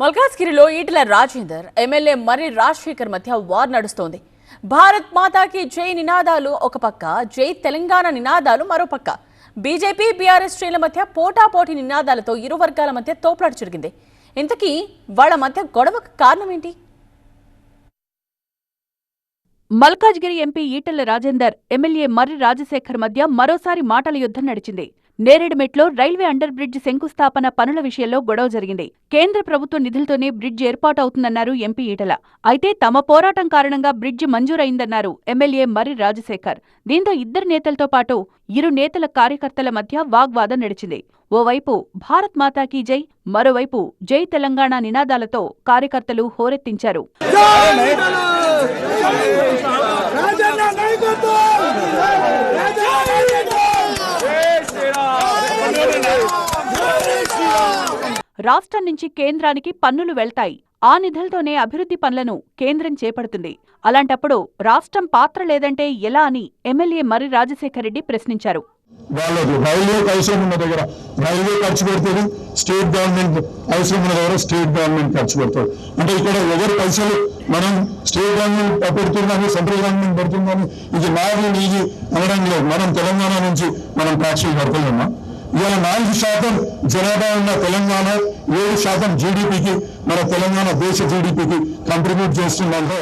మల్కాజ్గిరిలో ఈటల రాజేందర్ ఎమ్మెల్యే మర్రి రాజశేఖర్ మధ్య వార్ నడుస్తోంది. భారత్ మాతాకి జై నినాదాలు ఒక పక్క జై తెలంగాణ నినాదాలు మరో పక్క. బీజేపీ బీఆర్ఎస్ శ్రేణుల మధ్య పోటాపోటీ నినాదాలతో ఇరు వర్గాల మధ్య తోపులాట జరిగింది. ఇంతకీ వాళ్ళ మధ్య గొడవకు కారణం ఏంటి? మల్కాజ్గిరి ఎంపీ ఈటెల రాజేందర్ ఎమ్మెల్యే మర్రి రాజశేఖర్ మధ్య మరోసారి మాటల యుద్ధం నడిచింది. నేరేడుమెట్లో రైల్వే అండర్ బ్రిడ్జ్ శంకుస్థాపన పనుల విషయంలో గొడవ జరిగింది. కేంద్ర ప్రభుత్వ నిధులతోనే బ్రిడ్జ్ ఏర్పాటవుతుందన్నారు ఎంపీ ఈటల. అయితే తమ పోరాటం కారణంగా బ్రిడ్జ్ మంజూరైందన్నారు ఎమ్మెల్యే మర్రి రాజశేఖర్. దీంతో ఇద్దరు నేతలతో పాటు ఇరు నేతల కార్యకర్తల మధ్య వాగ్వాదం నడిచింది. ఓవైపు భారత్ మాతాకీ జై మరోవైపు జై తెలంగాణ నినాదాలతో కార్యకర్తలు హోరెత్తించారు. రాష్ట్రం నుంచి కేంద్రానికి పన్నులు వెళ్తాయి. ఆ నిధులతోనే అభివృద్ధి పనులను కేంద్రం చేపడుతుంది. అలాంటప్పుడు రాష్ట్రం పాత్ర లేదంటే ఎలా అని ఎమ్మెల్యే మర్రి రాజశేఖర రెడ్డి ప్రశ్నించారు. రైల్వే అవసరం ఉన్న దగ్గర రైల్వే ఖర్చు పెడుతుంది స్టేట్ గవర్నమెంట్ అవసరం ఉన్న దగ్గర స్టేట్ గవర్నమెంట్ ఖర్చు పెడతారు. అంటే ఇక్కడ ఎవరు పైసలు మనం స్టేట్ గవర్నమెంట్ పెడుతుందని సెంట్రల్ గవర్నమెంట్ పెడుతుందని ఇది నాది నీది అనడం లేదు. మనం తెలంగాణ నుంచి మనం ట్యాక్సులు కడుతున్నామా ఇవాళ నాలుగు శాతం జనాభా ఉన్న తెలంగాణ ఏడు శాతం జీడిపికి మన తెలంగాణ దేశ జీడిపికి కంట్రిబ్యూట్ చేస్తుందంటే.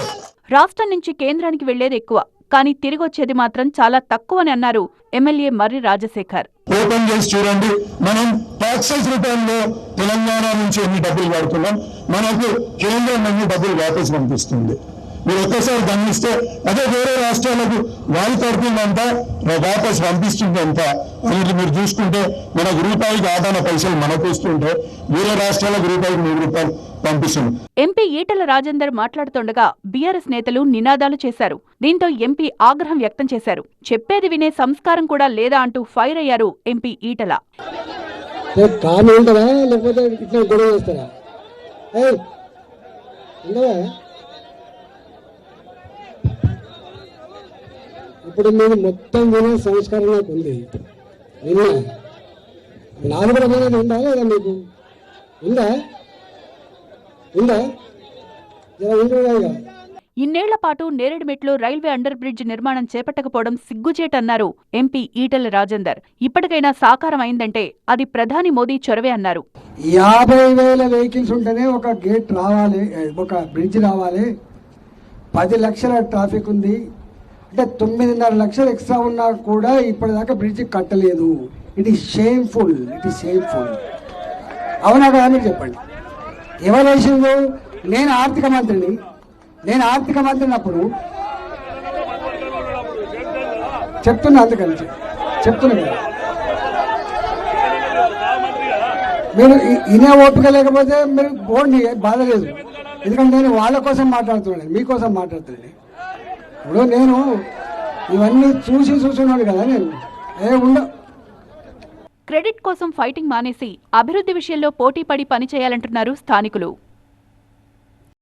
రాష్ట్రం నుంచి కేంద్రానికి వెళ్ళేది ఎక్కువ కానీ తిరిగొచ్చేది మాత్రం చాలా తక్కువని అన్నారు ఎమ్మెల్యే మర్రి రాజశేఖర్. ఓపెన్ చేసి చూడండి మనం టాక్సెస్ రూపంలో తెలంగాణ నుంచి ఎన్ని డబ్బులు వాడుతున్నాం? మనకు కేంద్రం ఎన్ని డబ్బులు వాపస్ పంపిస్తుంది? మీరు ఒక్కసారి గమనిస్తే అదే వేరే రాష్ట్రాలకు వాళ్ళు తరపునంత వాపస్ పంపిస్తుంది ఎంత అనేది మీరు చూసుకుంటే మనకు రూపాయికి ఆదాన పైసలు మనకు వస్తుంటే వేరే రాష్ట్రాలకు రూపాయికి మూడు రూపాయలు పంపిస్తుంది. ఎంపీ ఈటల రాజేందర్ మాట్లాడుతుండగా బీఆర్ఎస్ నేతలు నినాదాలు చేశారు. దీంతో ఎంపీ ఆగ్రహం వ్యక్తం చేశారు. చెప్పేది వినే సంస్కారం కూడా లేదా అంటూ ఫైర్ అయ్యారు ఎంపీ ఈటల. రేపు కామె ఉంటుందా లేకపోతే ఇట్లా గొడవ చేస్తారా? ఇప్పుడు నేను మొత్తం వినే సంస్కారం నాకు ఉంది. విన్నా నాది కూడా వినేది ఉందా లేదా మీకు? ఉందా? ఉందా? ఇలా ఉంటుందా? ఇన్నేళ్ళ పాటు నేరేడుమెట్లో రైల్వే అండర్ బ్రిడ్జ్ నిర్మాణం చేపట్టకపోవడం సిగ్గుచేటన్నారు ఎంపీ ఈటెల రాజేందర్. ఇప్పటికైనా సాకారం అయిందంటే అది ప్రధాని మోదీ చొరవే అన్నారు. యాభై వేల వెహికల్స్ ఉంటేనే ఒక గేట్ రావాలి ఒక బ్రిడ్జ్ రావాలి. పది లక్షల ట్రాఫిక్ ఉంది. అంటే తొమ్మిదిన్నర లక్షలు ఎక్స్ట్రా ఉన్నా కూడా ఇప్పటిదాకా బ్రిడ్జ్ కట్టలేదు. It is shameful it is shameful అవునా కదా మీరు చెప్పండి. ఎవరు వేసింది నేను ఆర్థిక మంత్రిని. నేను ఆర్థిక మంత్రిని అప్పుడు చెప్తున్నా అందుకని చెప్తున్నా కదా. మీరు ఇనే ఓపిక లేకపోతే మీరు బోర్డు బాధలేదు ఎందుకంటే నేను వాళ్ళ కోసం మాట్లాడుతున్నాను మీకోసం మాట్లాడుతున్నాను. ఇప్పుడు నేను ఇవన్నీ చూసి చూస్తున్నాను కదా నేను. ఏ ఉండ. క్రెడిట్ కోసం ఫైటింగ్ మానేసి అభివృద్ధి విషయంలో పోటీపడి పనిచేయాలంటున్నారు స్థానికులు.